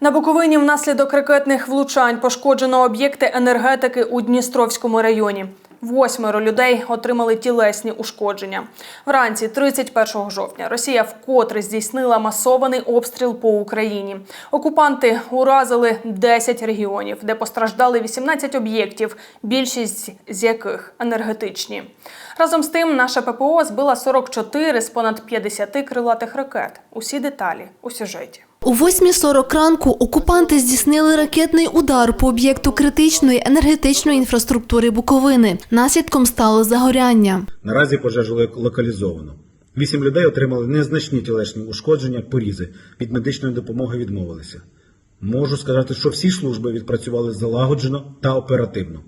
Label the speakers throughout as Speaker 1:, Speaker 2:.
Speaker 1: На Буковині внаслідок ракетних влучань пошкоджено об'єкти енергетики у Дністровському районі. Восьмеро людей отримали тілесні ушкодження. Вранці 31 жовтня Росія вкотре здійснила масований обстріл по Україні. Окупанти уразили 10 регіонів, де постраждали 18 об'єктів, більшість з яких енергетичні. Разом з тим, наша ППО збила 44 з понад 50 крилатих ракет. Усі деталі у сюжеті.
Speaker 2: О 8.40 ранку окупанти здійснили ракетний удар по об'єкту критичної енергетичної інфраструктури Буковини. Наслідком стало загоряння.
Speaker 3: Наразі пожежу локалізовано. Вісім людей отримали незначні тілесні ушкодження, порізи. Від медичної допомоги відмовилися. Можу сказати, що всі служби відпрацювали залагоджено та оперативно.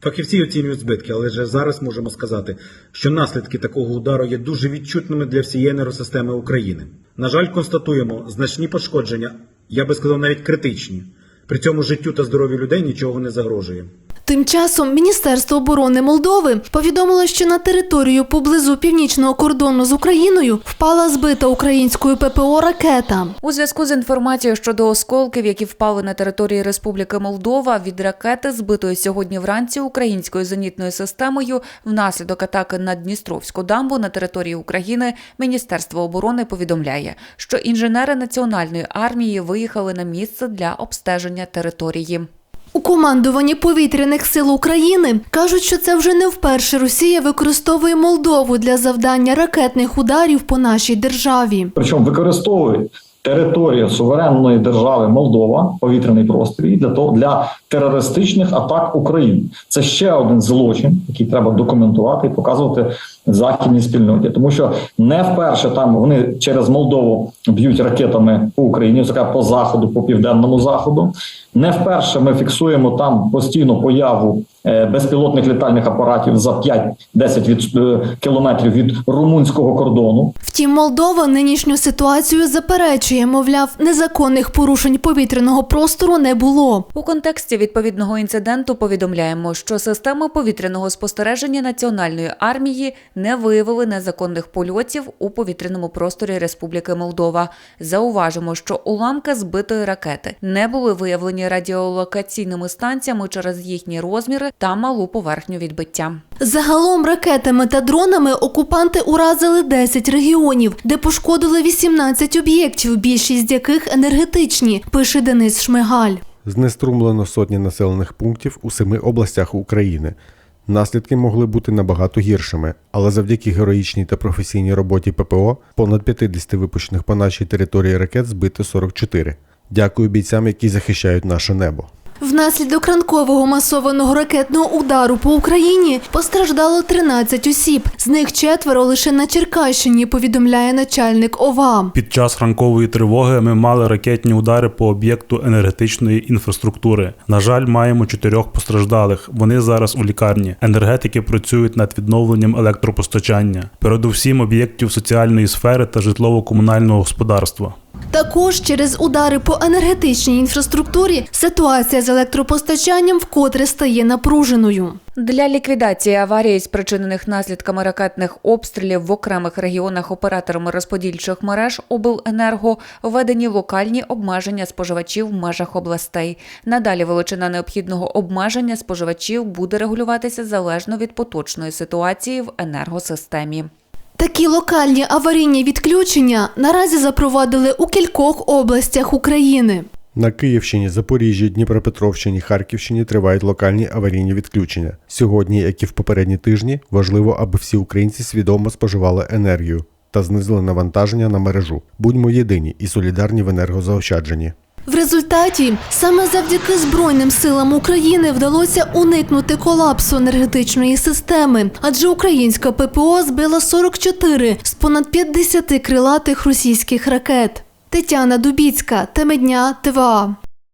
Speaker 3: Фахівці оцінюють збитки, але вже зараз можемо сказати, що наслідки такого удару є дуже відчутними для всієї енергосистеми України. На жаль, констатуємо значні пошкодження, я би сказав, навіть критичні. При цьому життю та здоров'ю людей нічого не загрожує.
Speaker 2: Тим часом Міністерство оборони Молдови повідомило, що на територію поблизу північного кордону з Україною впала збита українською ППО ракета.
Speaker 4: У зв'язку з інформацією щодо осколків, які впали на території Республіки Молдова від ракети, збитої сьогодні вранці українською зенітною системою внаслідок атаки на Дністровську дамбу на території України, Міністерство оборони повідомляє, що інженери національної армії виїхали на місце для обстеження території.
Speaker 2: У командуванні повітряних сил України кажуть, що це вже не вперше Росія використовує Молдову для завдання ракетних ударів по нашій державі.
Speaker 5: причому використовують територію суверенної держави Молдова, повітряний простір для того для терористичних атак України. Це ще один злочин, який треба документувати і показувати західній спільноті, тому що не вперше там вони через Молдову б'ють ракетами по Україні, зокрема по заходу, по південному заходу. Не вперше ми фіксуємо там постійно появу е, безпілотних літальних апаратів за 5-10 від, е, кілометрів від румунського кордону.
Speaker 2: Втім, Молдова нинішню ситуацію заперечує, мовляв, незаконних порушень повітряного простору не було.
Speaker 4: У контексті відповідного інциденту повідомляємо, що системи повітряного спостереження Національної армії не виявили незаконних польотів у повітряному просторі Республіки Молдова. Зауважимо, що уламки збитої ракети не були виявлені радіолокаційними станціями через їхні розміри та малу поверхню відбиття.
Speaker 2: Загалом ракетами та дронами окупанти уразили 10 регіонів, де пошкодили 18 об'єктів, більшість з яких енергетичні, пише Денис Шмигаль.
Speaker 6: Знеструмлено сотні населених пунктів у семи областях України. Наслідки могли бути набагато гіршими, але завдяки героїчній та професійній роботі ППО понад 50 випущених по нашій території ракет збито 44. Дякую бійцям, які захищають наше небо.
Speaker 2: Внаслідок ранкового масованого ракетного удару по Україні постраждало 13 осіб. З них четверо лише на Черкащині, повідомляє начальник ОВА.
Speaker 7: Під час ранкової тривоги ми мали ракетні удари по об'єкту енергетичної інфраструктури. На жаль, маємо чотирьох постраждалих. Вони зараз у лікарні. Енергетики працюють над відновленням електропостачання, передусім об'єктів соціальної сфери та житлово-комунального господарства.
Speaker 2: Також через удари по енергетичній інфраструктурі ситуація з електропостачанням вкотре стає напруженою.
Speaker 4: Для ліквідації аварії, спричинених наслідками ракетних обстрілів в окремих регіонах операторами розподільчих мереж обленерго введені локальні обмеження споживачів в межах областей. Надалі величина необхідного обмеження споживачів буде регулюватися залежно від поточної ситуації в енергосистемі.
Speaker 2: Такі локальні аварійні відключення наразі запровадили у кількох областях України.
Speaker 6: На Київщині, Запоріжжі, Дніпропетровщині, Харківщині тривають локальні аварійні відключення. Сьогодні, як і в попередні тижні, важливо, аби всі українці свідомо споживали енергію та знизили навантаження на мережу. Будьмо єдині і солідарні в енергозаощадженні.
Speaker 2: В результаті саме завдяки Збройним силам України вдалося уникнути колапсу енергетичної системи, адже українська ППО збила 44 з понад 50 крилатих російських ракет. Тетяна Дубіцька, Темедня, ТВА.